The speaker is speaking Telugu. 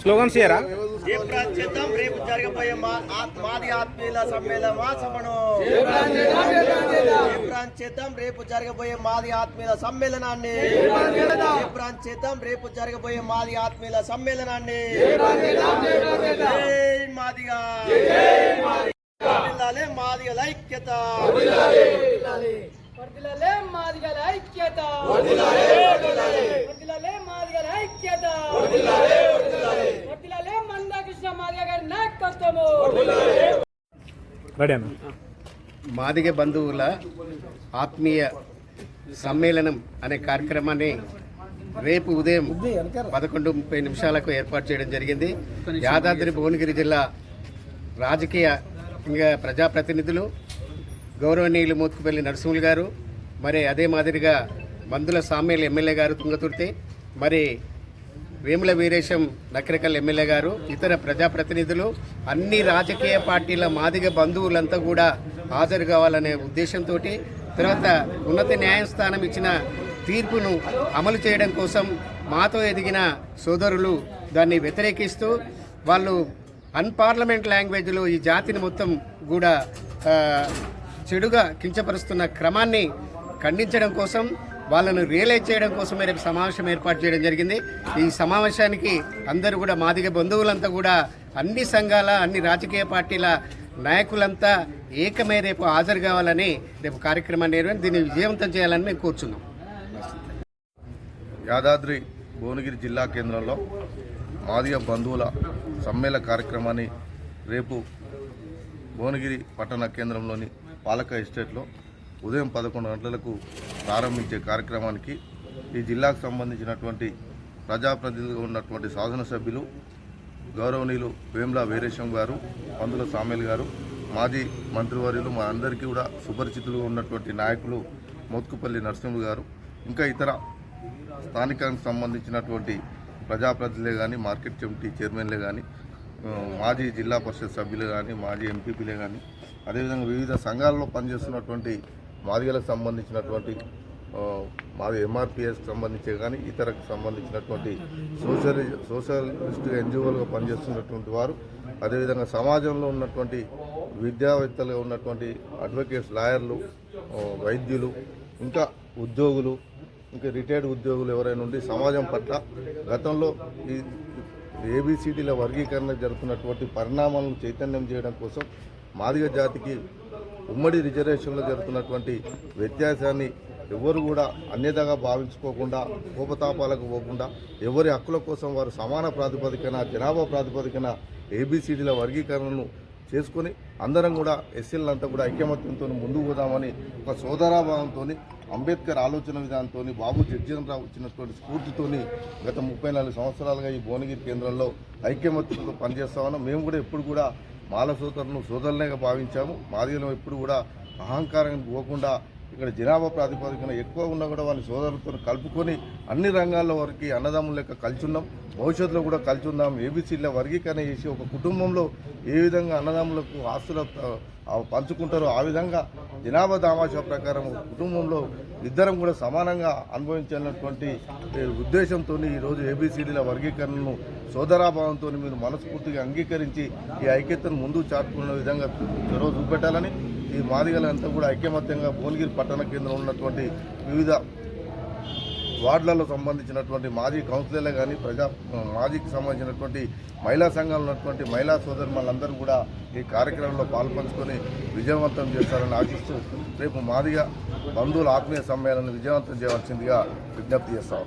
స్లోగన్స్ ఇయరా రేపు జరగబోయే మాది ఆత్మీయుల సమ్మేళన. మాసమును ఏ ప్రాంతం రేపు జరగబోయే మాది ఆత్మీయుల సమ్మేళనాన్ని. ఏ ప్రాంతం రేపు జరగబోయే మాది ఆత్మీయుల సమ్మేళనాన్ని. జై మాదిగా. మాదిగల ఐక్యత వర్దిలలే మాదిగల ఐక్యత. వర్దిలలే మాదిగల ఐక్యత. వర్దిలలే మందాకృష్ణ మాదిగ గారి నాయకత్వము. రెడీ అన్న. మాదిగ బంధువుల ఆత్మీయ సమ్మేళనం అనే కార్యక్రమాన్ని రేపు ఉదయం పదకొండు ముప్పై నిమిషాలకు ఏర్పాటు చేయడం జరిగింది. యాదాద్రి భువనగిరి జిల్లా రాజకీయ ఇంకా ప్రజాప్రతినిధులు గౌరవనీయులు మోత్కుపల్లి నరసింహులు గారు మరి అదే మాదిరిగా మందుల సామ్యాల ఎమ్మెల్యే గారు తుంగతుర్తి మరి వేముల వీరేశం నకరికల్ ఎమ్మెల్యే గారు ఇతర ప్రజాప్రతినిధులు అన్ని రాజకీయ పార్టీల మాదిగ బంధువులంతా కూడా హాజరు కావాలనే ఉద్దేశంతో తర్వాత ఉన్నత న్యాయస్థానం ఇచ్చిన తీర్పును అమలు చేయడం కోసం మాతో ఎదిగిన సోదరులు దాన్ని వ్యతిరేకిస్తూ వాళ్ళు అన్పార్లమెంట్ లాంగ్వేజ్లో ఈ జాతిని మొత్తం కూడా చెడుగా కించపరుస్తున్న క్రమాన్ని ఖండించడం కోసం వాళ్ళను రియలైజ్ చేయడం కోసమే రేపు సమావేశం ఏర్పాటు చేయడం జరిగింది. ఈ సమావేశానికి అందరూ కూడా మాదిగ బంధువులంతా కూడా అన్ని సంఘాల అన్ని రాజకీయ పార్టీల నాయకులంతా ఏకమై రేపు హాజరు కావాలని రేపు కార్యక్రమాన్ని నిర్వహించి దీన్ని విజయవంతం చేయాలని మేము కోరుచున్నాం. యాదాద్రి భువనగిరి జిల్లా కేంద్రంలో మాదిగ బంధువుల సమ్మేళన కార్యక్రమాన్ని రేపు భువనగిరి పట్టణ కేంద్రంలోని పాలక ఎస్టేట్లో ఉదయం పదకొండు గంటలకు ప్రారంభించే కార్యక్రమానికి ఈ జిల్లాకు సంబంధించినటువంటి ప్రజాప్రతినిధులుగా ఉన్నటువంటి శాసనసభ్యులు గౌరవనీయులు వేమ్లా వీరేశం గారు పందుల సామేల్ గారు మాజీ మంత్రివర్యులు మా అందరికీ కూడా సుపరిచితులుగా ఉన్నటువంటి నాయకులు మోత్కుపల్లి నరసింహులు గారు ఇంకా ఇతర స్థానికానికి సంబంధించినటువంటి ప్రజాప్రతినిధులే కానీ మార్కెట్ కమిటీ చైర్మన్లే కానీ మాజీ జిల్లా పరిషత్ సభ్యులే కానీ మాజీ ఎంపీపీలే కానీ అదేవిధంగా వివిధ సంఘాలలో పనిచేస్తున్నటువంటి మాదిగలకు సంబంధించినటువంటి మాది ఎంఆర్పిఎస్కి సంబంధించే కానీ ఇతరకు సంబంధించినటువంటి సోషల్ సోషలిస్ట్ ఎన్జిఓలుగా పనిచేస్తున్నటువంటి వారు అదేవిధంగా సమాజంలో ఉన్నటువంటి విద్యావేత్తలుగా ఉన్నటువంటి అడ్వకేట్స్ లాయర్లు వైద్యులు ఇంకా ఉద్యోగులు ఇంకా రిటైర్డ్ ఉద్యోగులు ఎవరైనా ఉండి సమాజం పట్ల గతంలో ఈ ఏబిసిడీల వర్గీకరణ జరుగుతున్నటువంటి పరిణామాలను చైతన్యం చేయడం కోసం మాదిగ జాతికి ఉమ్మడి రిజర్వేషన్లో జరుగుతున్నటువంటి వ్యత్యాసాన్ని ఎవరు కూడా అన్యతగా భావించుకోకుండా కోపతాపాలకు పోకుండా ఎవరి హక్కుల కోసం వారు సమాన ప్రాతిపదికన జనాభా ప్రాతిపదికన ఏబిసిడీల వర్గీకరణను చేసుకొని అందరం కూడా ఎస్సీలంతా కూడా ఐక్యమత్యంతో ముందుకు పోదామని ఒక సోదరాభావంతో అంబేద్కర్ ఆలోచన విధానంతో బాబు జగ్జీవనరావు ఇచ్చినటువంటి స్ఫూర్తితోని గత ముప్పై నాలుగు సంవత్సరాలుగా ఈ భువనగిరి కేంద్రంలో ఐక్యమత్యంతో పనిచేస్తా ఉన్నాం. మేము కూడా ఎప్పుడు కూడా మాల సోదరులను సోదరులనే భావించాము. మాదిగలం ఎప్పుడు కూడా అహంకారం పోకుండా ఇక్కడ జనాభా ప్రాతిపదికన ఎక్కువ ఉన్నా కూడా వాళ్ళ సోదరులతో కలుపుకొని అన్ని రంగాల్లో వారికి అన్నదమ్ముల లెక్క కలిసి ఉన్నాం భవిష్యత్తులో కూడా కలిసి ఉందాం ఏబీసీల వర్గీకరణ చేసి ఒక కుటుంబంలో ఏ విధంగా అన్నదమ్ములకు ఆస్తులు పంచుకుంటారో ఆ విధంగా జనాభా దామాషా ప్రకారం కుటుంబంలో ఇద్దరం కూడా సమానంగా అనుభవించాలన్నటువంటి ఉద్దేశంతో ఈరోజు ఏబీసీడీల వర్గీకరణను సోదరాభావంతో మీరు మనస్ఫూర్తిగా అంగీకరించి ఈ ఐక్యతను ముందు చాటుకున్న విధంగా చొరవ చూపెట్టాలని ఈ మాదిగలంతా కూడా ఐక్యమత్యంగా భువనగిరి పట్టణ కేంద్రం ఉన్నటువంటి వివిధ వార్డులలో సంబంధించినటువంటి మాజీ కౌన్సిలర్లే కానీ ప్రజా మాజీకి సంబంధించినటువంటి మహిళా సంఘాలు ఉన్నటువంటి మహిళా సోదరు కూడా ఈ కార్యక్రమంలో పాల్పంచుకొని విజయవంతం చేస్తారని ఆశిస్తూ రేపు మాదిగా బంధువుల ఆత్మీయ సమ్మేళనం విజయవంతం చేయవలసిందిగా విజ్ఞప్తి చేస్తాం.